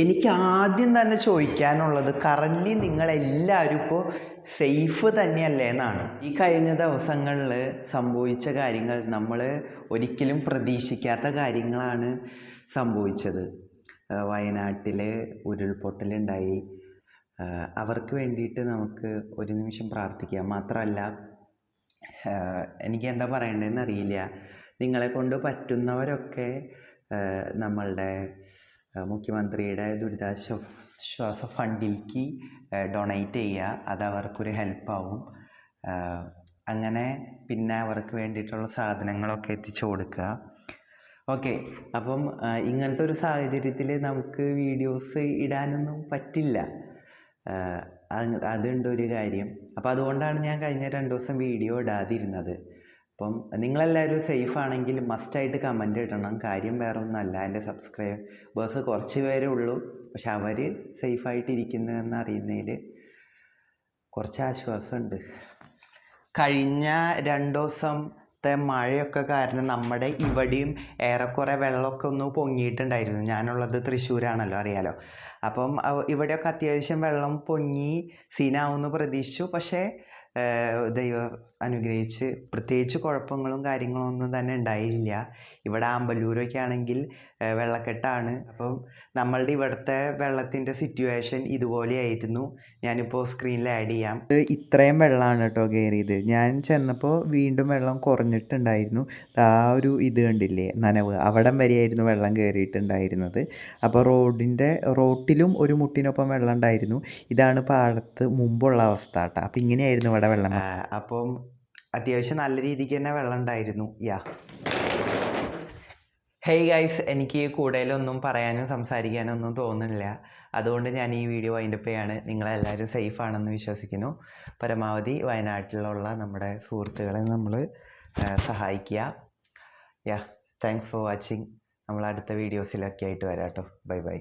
എനിക്ക് ആദ്യം തന്നെ ചോദിക്കാനുള്ളത് കറന്റ് നിങ്ങളെല്ലാവരും ഇപ്പോൾ സേഫ് തന്നെയല്ലേ എന്നാണ്. ഈ കഴിഞ്ഞ ദിവസങ്ങളിൽ സംഭവിച്ച കാര്യങ്ങൾ നമ്മൾ ഒരിക്കലും പ്രതീക്ഷിക്കാത്ത കാര്യങ്ങളാണ് സംഭവിച്ചത്. വയനാട്ടിൽ ഉരുൾപൊട്ടലുണ്ടായി. അവർക്ക് വേണ്ടിയിട്ട് നമുക്ക് ഒരു നിമിഷം പ്രാർത്ഥിക്കാം. മാത്രമല്ല എനിക്ക് എന്താ പറയേണ്ടതെന്ന് അറിയില്ല. നിങ്ങളെ കൊണ്ട് പറ്റുന്നവരൊക്കെ നമ്മളുടെ മുഖ്യമന്ത്രിയുടെ ദുരിതാശ്വാസ ഫണ്ടിലേക്ക് ഡൊണേറ്റ് ചെയ്യുക. അത് അവർക്കൊരു ഹെൽപ്പാവും അങ്ങനെ പിന്നെ അവർക്ക് വേണ്ടിയിട്ടുള്ള സാധനങ്ങളൊക്കെ എത്തിച്ചു കൊടുക്കുക. ഓക്കെ. അപ്പം ഇങ്ങനത്തെ ഒരു സാഹചര്യത്തിൽ നമുക്ക് വീഡിയോസ് ഇടാനൊന്നും പറ്റില്ല. അതുണ്ട് ഒരു കാര്യം. അപ്പോൾ അതുകൊണ്ടാണ് ഞാൻ കഴിഞ്ഞ രണ്ട് ദിവസം വീഡിയോ ഇടാതിരുന്നത്. അപ്പം നിങ്ങളെല്ലാവരും സേഫ് ആണെങ്കിൽ മസ്റ്റായിട്ട് കമന്റ് ഇടണം. കാര്യം വേറെ ഒന്നല്ല എന്റെ സബ്സ്ക്രൈബേഴ്സ് കുറച്ച് പേരേ ഉള്ളൂ. പക്ഷെ അവർ സേഫ് ആയിട്ടിരിക്കുന്നു അറിയുന്നതിൽ കുറച്ച് ആശ്വാസമുണ്ട്. കഴിഞ്ഞ രണ്ട് ദിവസത്തെ മഴയൊക്കെ കാരണം നമ്മുടെ ഇവിടെയും ഏറെക്കുറെ വെള്ളമൊക്കെ ഒന്ന് പൊങ്ങിയിട്ടുണ്ടായിരുന്നു. ഞാനുള്ളത് തൃശ്ശൂരാണല്ലോ അറിയാലോ. അപ്പം ഇവിടെയൊക്കെ അത്യാവശ്യം വെള്ളം പൊങ്ങി സീനാവുമെന്ന് പ്രതീക്ഷിച്ചു. പക്ഷേ ദൈവം അനുഗ്രഹിച്ച് പ്രത്യേകിച്ച് കുഴപ്പങ്ങളും കാര്യങ്ങളും ഒന്നും തന്നെ ഉണ്ടായില്ല. ഇവിടെ ആമ്പല്ലൂരൊക്കെ ആണെങ്കിൽ വെള്ളക്കെട്ടാണ്. അപ്പം നമ്മളുടെ ഇവിടുത്തെ വെള്ളത്തിന്റെ സിറ്റുവേഷൻ ഇതുപോലെയായിരുന്നു ഞാനിപ്പോൾ സ്ക്രീനിൽ ആഡ് ചെയ്യാം. ഇത് ഇത്രയും വെള്ളമാണ് കേട്ടോ കയറിയത് ഞാൻ ചെന്നപ്പോൾ വീണ്ടും വെള്ളം കുറഞ്ഞിട്ടുണ്ടായിരുന്നു. ആ ഒരു ഇത് കണ്ടില്ലേ? നനവ്. അവിടം വരെയായിരുന്നു വെള്ളം കയറിയിട്ടുണ്ടായിരുന്നത് അപ്പോൾ റോഡിന്റെ റോട്ടിലും ഒരു മുട്ടിനൊപ്പം വെള്ളം ഉണ്ടായിരുന്നു. ഇതാണ് പാടത്ത് മുമ്പുള്ള അവസ്ഥ കേട്ടോ. അപ്പം ഇങ്ങനെയായിരുന്നു ഇവിടെ വെള്ളം അപ്പം അത്യാവശ്യം നല്ല രീതിക്ക് തന്നെ വെള്ളം ഉണ്ടായിരുന്നു. യാ. ഹേയ് ഗൈസ് എനിക്ക് കൂടുതലൊന്നും പറയാനും സംസാരിക്കാനും ഒന്നും തോന്നുന്നില്ല. അതുകൊണ്ട് ഞാൻ ഈ വീഡിയോ വൈൻഡപ്പ് ചെയ്യാണ്. നിങ്ങളെല്ലാവരും സേഫ് ആണെന്ന് വിശ്വസിക്കുന്നു. പരമാവധി വയനാട്ടിലുള്ള നമ്മുടെ സുഹൃത്തുക്കളെ നമ്മൾ സഹായിക്കുക. യാ താങ്ക്സ് ഫോർ വാച്ചിങ് നമ്മൾ അടുത്ത വീഡിയോസിലൊക്കെ ആയിട്ട് വരാം കേട്ടോ ബൈ ബൈ